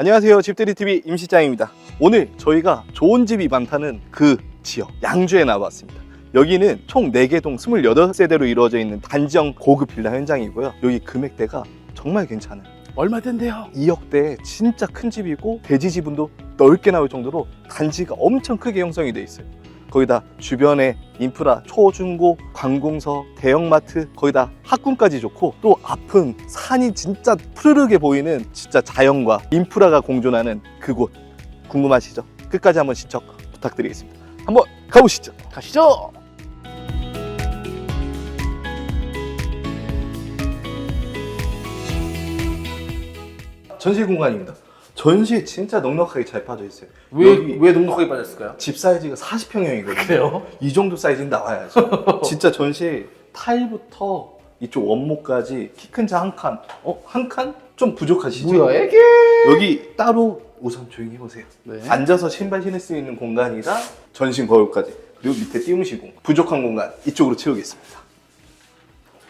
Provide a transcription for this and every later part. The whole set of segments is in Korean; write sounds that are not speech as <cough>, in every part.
안녕하세요. 집들이TV 임시장입니다. 오늘 저희가 좋은 집이 많다는 그 지역, 양주에 나왔습니다. 여기는 총 4개 동 28세대로 이루어져 있는 단지형 고급 빌라 현장이고요. 여기 금액대가 정말 괜찮아요. 얼마 된대요? 2억대 진짜 큰 집이고 대지 지분도 넓게 나올 정도로 단지가 엄청 크게 형성이 돼 있어요. 거기다 주변에 인프라 초중고 관공서 대형마트 거기다 학군까지 좋고 또 앞은 산이 진짜 푸르르게 보이는 진짜 자연과 인프라가 공존하는 그곳 궁금하시죠? 끝까지 한번 시청 부탁드리겠습니다. 한번 가보시죠. 가시죠. 전시 공간입니다. 전시 진짜 넉넉하게 잘 빠져 있어요. 왜, 여기 왜 넉넉하게 빠졌을까요? 집 사이즈가 40평형이거든요. 그래요? 이 정도 사이즈는 나와야죠. <laughs> 진짜 전시 타일부터 이쪽 원목까지 키큰차한 칸. 어? 한 칸? 좀 부족하시죠? 뭐야, 이게? 여기 따로 우선 조용히 해보세요. 네. 앉아서 신발 신을 수 있는 공간이랑 전신 거울까지. 그리고 밑에 띄움시공. 부족한 공간 이쪽으로 채우겠습니다.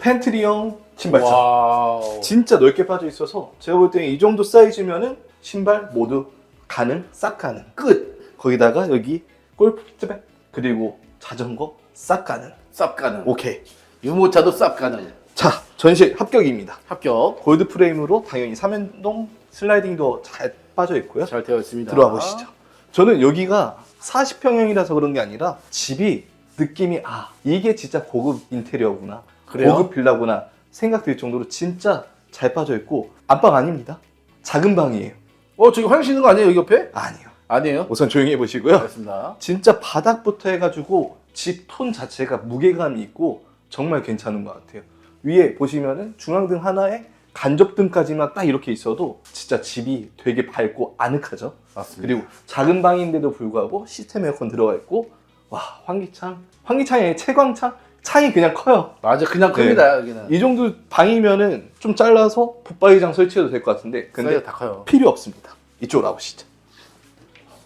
팬트리형 신발장. 와우. 진짜 넓게 빠져 있어서 제가 볼 때는 이 정도 사이즈면은 신발 모두 가능, 싹 가능. 끝. 거기다가 여기 골프백 그리고 자전거 싹 가능. 쌉 가능. 오케이. 유모차도 쌉 가능. 자, 전시 합격입니다. 합격. 골드 프레임으로 당연히 삼연동 슬라이딩도 잘 빠져 있고요. 잘 되어 있습니다. 들어와 보시죠. 저는 여기가 40평형이라서 그런 게 아니라 집이 느낌이 아 이게 진짜 고급 인테리어구나 그래요? 고급 빌라구나 생각될 정도로 진짜 잘 빠져 있고 안방 아닙니다. 작은 방이에요. 어, 저기 화장실 있는 거 아니에요, 여기 옆에? 아니요. 아니에요? 우선 조용히 해보시고요. 알겠습니다. 진짜 바닥부터 해가지고 집 톤 자체가 무게감이 있고 정말 괜찮은 것 같아요. 위에 보시면은 중앙등 하나에 간접등까지만 딱 이렇게 있어도 진짜 집이 되게 밝고 아늑하죠. 맞습니다. 그리고 작은 방인데도 불구하고 시스템 에어컨 들어가 있고 와 환기창 환기창이 아니라 채광창 창이 그냥 커요. 맞아, 그냥 네. 큽니다, 여기는. 이 정도 방이면은 좀 잘라서 붙박이장 설치해도 될 것 같은데 근데 다 커요. 필요 없습니다. 이쪽으로 와보시죠.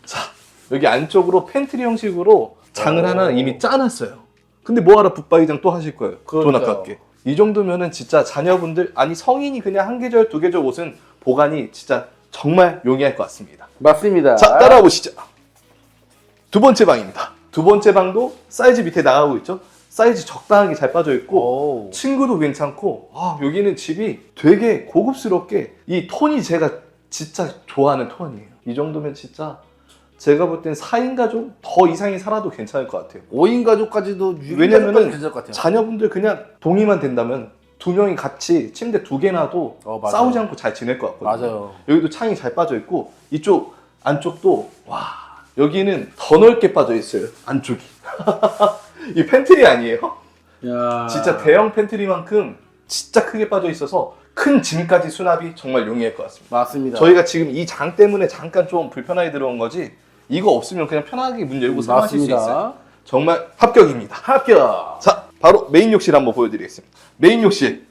자, 여기 안쪽으로 팬트리 형식으로 장을 오. 하나 이미 짜놨어요. 근데 뭐하러 붙박이장 또 하실 거예요? 돈 그러니까요. 아깝게. 이 정도면은 진짜 자녀분들, 아니 성인이 그냥 한 계절, 두 계절 옷은 보관이 진짜 정말 용이할 것 같습니다. 맞습니다. 자, 따라와 보시죠. 두 번째 방입니다. 두 번째 방도 사이즈 밑에 나가고 있죠? 사이즈 적당하게 잘 빠져 있고, 오. 층구도 괜찮고 아 여기는 집이 되게 고급스럽게 이 톤이 제가 진짜 좋아하는 톤이에요 이 정도면 진짜 제가 볼 땐 4인 가족 더 이상이 살아도 괜찮을 것 같아요 5인 가족까지도 6인 왜냐면은 가족까지 괜찮을 것 같아요. 자녀분들 그냥 동의만 된다면 두 명이 같이 침대 두 개 놔도 어, 맞아요. 싸우지 않고 잘 지낼 것 같거든요 맞아요. 여기도 창이 잘 빠져 있고 이쪽 안쪽도 와 여기는 더 넓게 빠져 있어요 안쪽이 <laughs> 이 팬트리 아니에요? 야. 진짜 대형 팬트리만큼 진짜 크게 빠져 있어서 큰 짐까지 수납이 정말 용이할 것 같습니다. 맞습니다. 저희가 지금 이 장 때문에 잠깐 좀 불편하게 들어온 거지 이거 없으면 그냥 편하게 문 열고 사용하실 수 있어요. 맞습니다. 정말 합격입니다. 합격. 자, 바로 메인 욕실 한번 보여드리겠습니다. 메인 욕실.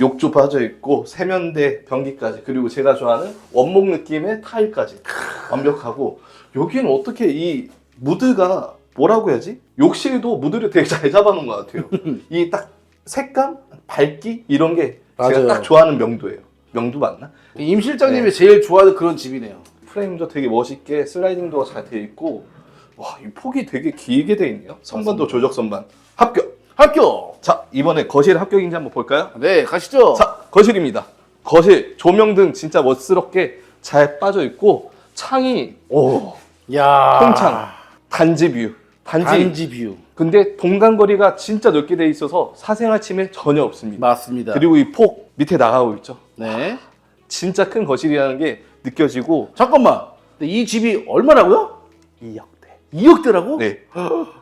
욕조 빠져 있고 세면대 변기까지 그리고 제가 좋아하는 원목 느낌의 타일까지 완벽하고 여기는 어떻게 이 무드가 뭐라고 해야지? 욕실도 무드를 되게 잘 잡아놓은 것 같아요. <laughs> 이 딱 색감, 밝기 이런 게 제가 맞아요. 딱 좋아하는 명도예요. 명도 맞나? 임 실장님이 네. 제일 좋아하는 그런 집이네요. 프레임도 되게 멋있게 슬라이딩도가 잘돼 있고 와, 이 폭이 되게 길게 돼 있네요. 선반도 조적 선반. 합격. 합격. 자, 이번에 거실 합격인지 한번 볼까요? 네, 가시죠. 자, 거실입니다. 거실 조명 등 진짜 멋스럽게 잘 빠져 있고 창이 오, 야. 통창. 단지 뷰. 단지. 단지 뷰. 근데 동간거리가 진짜 넓게 돼 있어서 사생활 침해 전혀 없습니다. 맞습니다. 그리고 이 폭 밑에 나가고 있죠. 네. 진짜 큰 거실이라는 게 느껴지고 잠깐만. 근데 이 집이 얼마라고요? 2억대. 2억대라고? 네.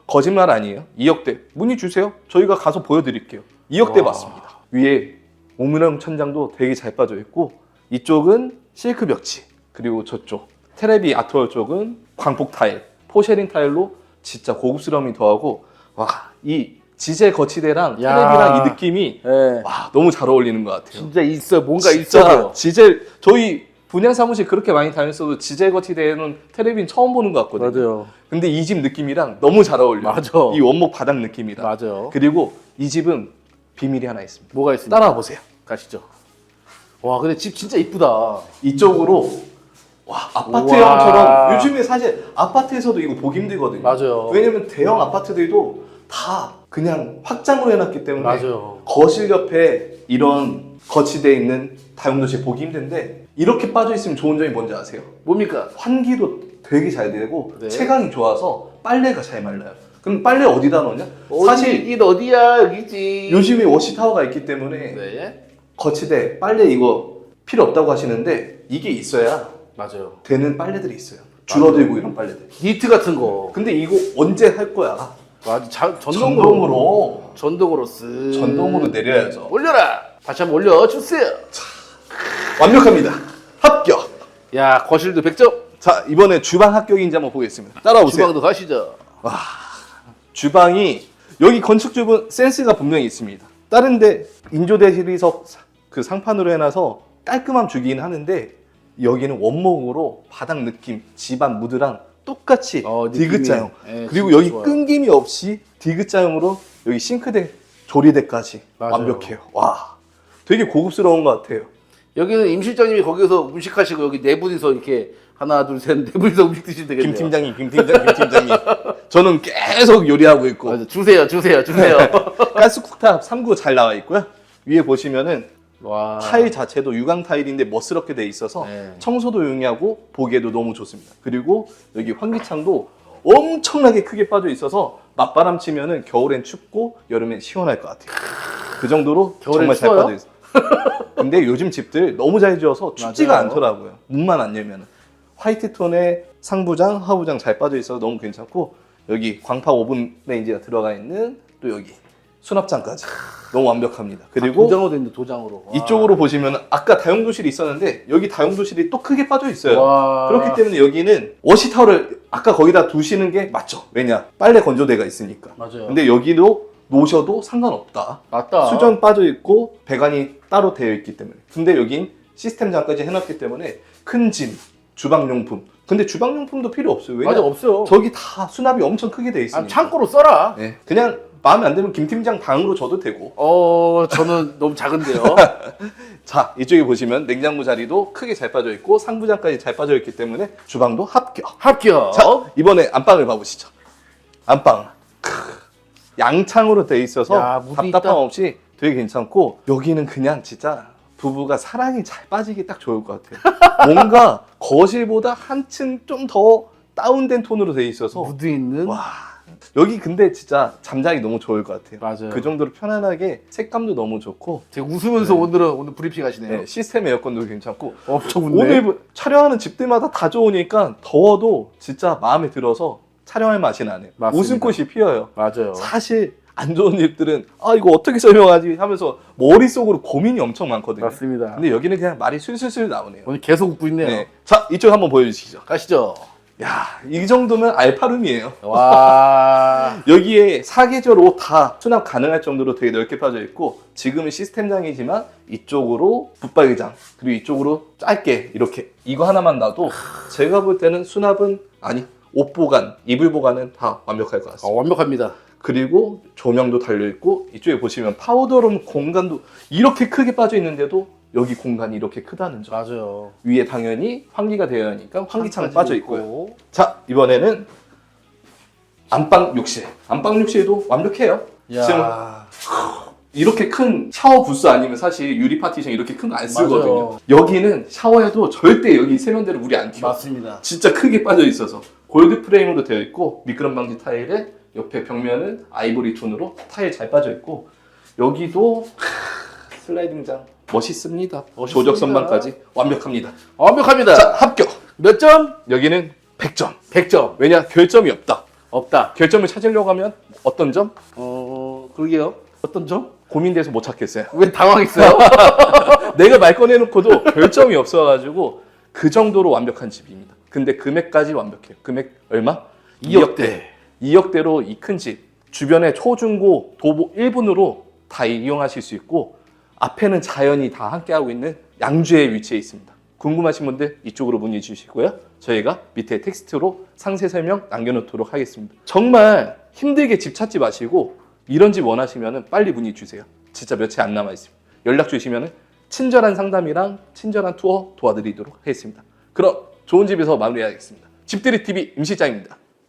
거짓말 아니에요. 2억대. 문의 주세요. 저희가 가서 보여드릴게요. 2억대 와. 맞습니다. 위에 오므령 천장도 되게 잘 빠져 있고 이쪽은 실크 벽지 그리고 저쪽 테레비 아트월 쪽은 광폭 타일, 포쉐린 타일로 진짜 고급스러움이 더하고 와 이 지제 거치대랑 야. 테레비랑 이 느낌이 네. 와 너무 잘 어울리는 것 같아요. 진짜 있어. 뭔가 있어. 지젤 저희 분양 사무실 그렇게 많이 다녔어도 지젤 거치대는 테레비는 처음 보는 것 같거든요. 맞아요. 근데 이 집 느낌이랑 너무 잘 어울려. 맞아. 이 원목 바닥 느낌이랑. 맞아요. 그리고 이 집은 비밀이 하나 있습니다. 뭐가 있습니까? 따라와 보세요. 가시죠. 와 근데 집 진짜 이쁘다. 이쪽으로 와 아파트 우와. 형처럼 요즘에 사실 아파트에서도 이거 보기 힘들거든요. 맞아요. 왜냐면 대형 아파트들도 다 그냥 확장으로 해놨기 때문에 맞아요. 거실 옆에 이런 거치대 있는 다용도실 보기 힘든데 이렇게 빠져 있으면 좋은 점이 뭔지 아세요? 뭡니까? 환기도 되게 잘 되고 네. 체감이 좋아서 빨래가 잘 말라요. 그럼 빨래 어디다 넣냐? 어디, 사실 이게 어디야 여기지. 요즘에 워시 타워가 있기 때문에 네 거치대 빨래 이거 필요 없다고 하시는데 이게 있어야 맞아요. 되는 빨래들이 있어요. 줄어들고 이런 빨래들. 니트 같은 거. 근데 이거 언제 할 거야? 맞아. 자, 전동으로. 전동으로. 전동으로 쓰. 전동으로 내려야죠. 올려라. 다시 한번 올려주세요. 완벽합니다. 합격. 야 거실도 100점. 자 이번에 주방 합격인지 한번 보겠습니다. 따라오세요. 주방도 가시죠. 주방이 여기 건축주분 센스가 분명히 있습니다. 다른데 인조 대리석 그 상판으로 해놔서 깔끔함 주긴 하는데 여기는 원목으로 바닥 느낌, 집안 무드랑 똑같이 어, 디귿자형 예, 그리고 진짜 여기 좋아요. 끊김이 없이 디귿자형으로 여기 싱크대, 조리대까지 맞아요. 완벽해요. 와, 되게 고급스러운 것 같아요. 여기는 임 실장님이 거기서 음식하시고 여기 네 분이서 이렇게 하나 둘 셋 네 분이서 음식 드시면 되겠네요. 김 팀장님, 김 팀장, 김 팀장님. 저는 계속 요리하고 있고 맞아. 주세요, 주세요, 주세요. 가스쿡탑 3구 잘 나와 있고요. 위에 보시면은 와. 타일 자체도 유광 타일인데 멋스럽게 돼 있어서 네. 청소도 용이하고 보기에도 너무 좋습니다. 그리고 여기 환기창도 엄청나게 크게 빠져 있어서 맞바람 치면은 겨울엔 춥고 여름엔 시원할 것 같아요. 그 정도로 정말 잘 추워요? 빠져 있어요. <laughs> 근데 요즘 집들 너무 잘 지어서 춥지가 맞아요. 않더라고요. 문만 안 열면은 화이트 톤의 상부장, 하부장 잘 빠져 있어서 너무 괜찮고 여기 광파 오븐 레인지가 들어가 있는 또 여기 수납장까지 너무 완벽합니다. 그리고 도장으로 된다 도장으로. 와. 이쪽으로 보시면 아까 다용도실이 있었는데 여기 다용도실이 또 크게 빠져 있어요. 와. 그렇기 때문에 여기는 워시타워를 아까 거기다 두시는 게 맞죠. 왜냐? 빨래 건조대가 있으니까. 맞아요. 근데 여기로 놓으셔도 상관없다. 맞다. 수전 빠져 있고 배관이 따로 되어 있기 때문에. 근데 여긴 시스템장까지 해놨기 때문에 큰 짐, 주방용품. 근데 주방용품도 필요 없어요. 왜냐? 맞아 없어요. 저기 다 수납이 엄청 크게 돼 있으니까. 아, 창고로 써라. 네. 그냥 마음에 안 들면 김 팀장 방으로 줘도 되고. 어 저는 너무 작은데요. <laughs> 자 이쪽에 보시면 냉장고 자리도 크게 잘 빠져 있고 상부장까지 잘 빠져 있기 때문에 주방도 합격. 합격. 자 이번에 안방을 봐보시죠. 안방 크, 양창으로 돼 있어서 야, 무드 답답함 있다. 없이 되게 괜찮고 여기는 그냥 진짜 부부가 사랑이 잘 빠지기 딱 좋을 것 같아요. <laughs> 뭔가 거실보다 한층 좀 더 다운된 톤으로 돼 있어서 무드 있는. 와 여기 근데 진짜 잠자기 너무 좋을 것 같아요. 맞아요. 그 정도로 편안하게 색감도 너무 좋고 되게 웃으면서 네. 오늘은 오늘 브리핑 하시네요. 네, 시스템 에어컨도 괜찮고 엄청 웃네. 오늘 뭐 촬영하는 집들마다 다 좋으니까 더워도 진짜 마음에 들어서 촬영할 맛이 나네요. 맞습니다. 웃음꽃이 피어요. 맞아요. 사실 안 좋은 집들은 아 이거 어떻게 설명하지 하면서 머릿속으로 고민이 엄청 많거든요. 맞습니다. 근데 여기는 그냥 말이 술술술 나오네요. 오늘 계속 웃고 있네요. 네. 자 이쪽 한번 보여주시죠. 가시죠. 야, 이 정도면 알파룸이에요. 와. <laughs> 여기에 사계절 옷다 수납 가능할 정도로 되게 넓게 빠져 있고 지금은 시스템장이지만 이쪽으로 붙박이장 그리고 이쪽으로 짧게 이렇게 이거 하나만 놔도 제가 볼 때는 수납은 아니 옷 보관, 이불 보관은 다 완벽할 것 어, 같습니다. 완벽합니다. 그리고 조명도 달려 있고 이쪽에 보시면 파우더룸 공간도 이렇게 크게 빠져 있는데도 여기 공간이 이렇게 크다는 점. 맞아요. 위에 당연히 환기가 되어 있으니까 환기창 빠져 있고. 자 이번에는 안방 욕실. 안방 욕실도 완벽해요. 야. 지금 이렇게 큰 샤워 부스 아니면 사실 유리 파티션 이렇게 큰 거 안 쓰거든요. 맞아요. 여기는 샤워해도 절대 여기 세면대로 물이 안 튀어. 맞습니다. 진짜 크게 빠져 있어서 골드 프레임으로 되어 있고 미끄럼 방지 타일에 옆에 벽면은 아이보리 톤으로 타일 잘 빠져 있고 여기도 크, <laughs> 슬라이딩장 멋있습니다. 멋있습니다. 조적 선반까지 완벽합니다. 완벽합니다. 자 합격. 몇 점? 여기는 100점. 100점. 왜냐 결점이 없다. 없다. 결점을 찾으려고 하면 어떤 점? 어, 그러게요. 어떤 점? 고민돼서 못 찾겠어요. 왜 당황했어요? <laughs> 내가 말 꺼내놓고도 결점이 없어가지고 그 정도로 완벽한 집입니다. 근데 금액까지 완벽해요. 금액 얼마? 2억대. 2억대 로 이 큰 집. 주변에 초중고 도보 1분으로 다 이용하실 수 있고 앞에는 자연이 다 함께하고 있는 양주에 위치해 있습니다. 궁금하신 분들 이쪽으로 문의 주시고요. 저희가 밑에 텍스트로 상세 설명 남겨놓도록 하겠습니다. 정말 힘들게 집 찾지 마시고 이런 집 원하시면 빨리 문의 주세요. 진짜 며칠 안 남아 있습니다. 연락 주시면 친절한 상담이랑 친절한 투어 도와드리도록 하겠습니다. 그럼 좋은 집에서 마무리하겠습니다. 집들이 TV 임실장입니다.